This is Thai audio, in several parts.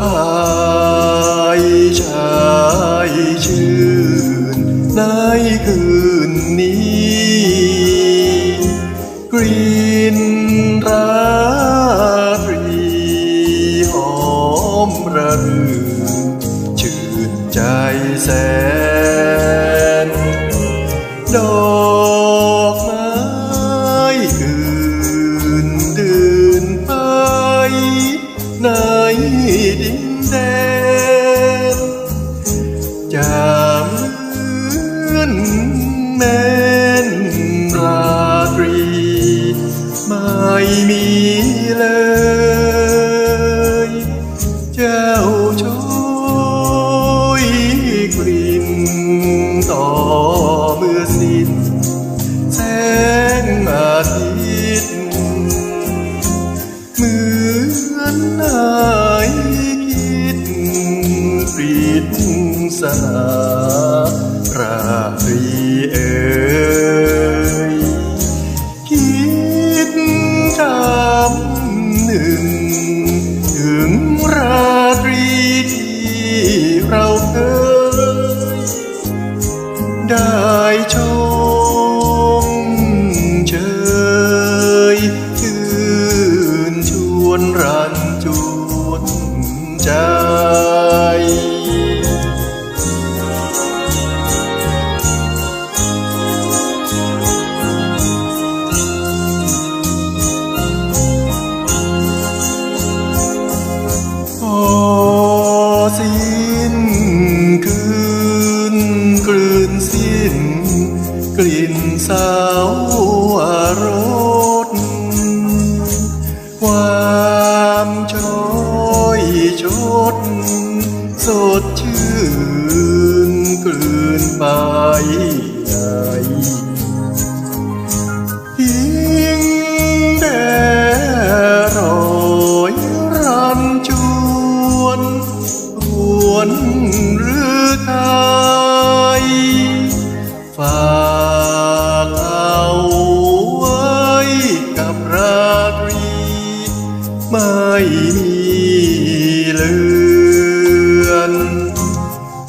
พายชายชื่นในคืนนี้กลิ่นราตรีหอมระรื่นชื่นใจแสน เจ้าโชยกลิ่นต่อเมื่อสิ้นแสงอาทิตย์เหมือนนายคิดปรีดสนารา ได้ชมเชยชื่นชวนรันามช้อยชดสดชื่น เลือน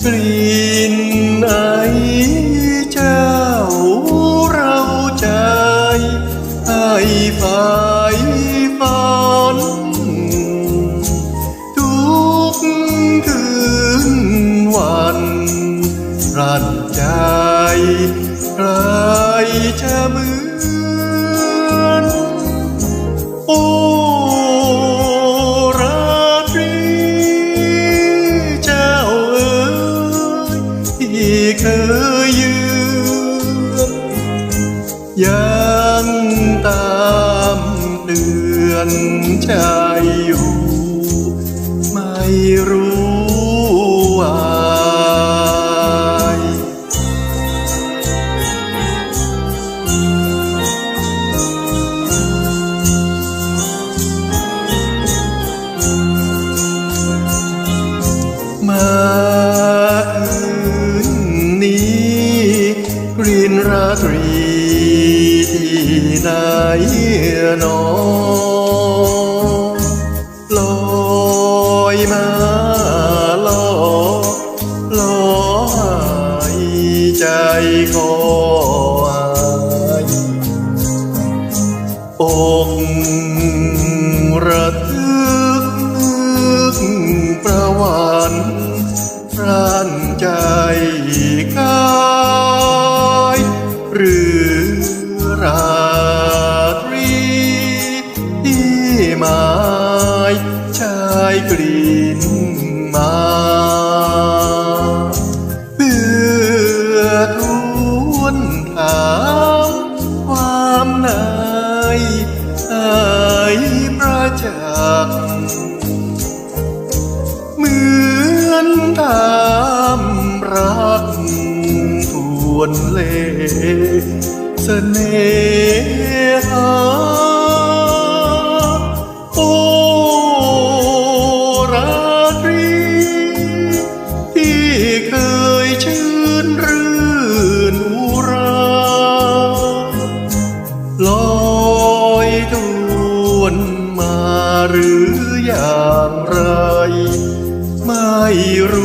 กลิ่นไอเจ้าเราใจให้ฝ่ายฝันทุกคืนวันรันใจใครจะเหมือนโอ้ อนใจอยู่ ไม่รู้ ใจคอยอกระทึกนึกประวันรันใจกายหรือราตรีที่หมายชายกลิ่น สน่หาโอราตรี ที่เคยชื่นรื่นอุรา ลอยทวนมาหรืออย่างไร ไม่รู้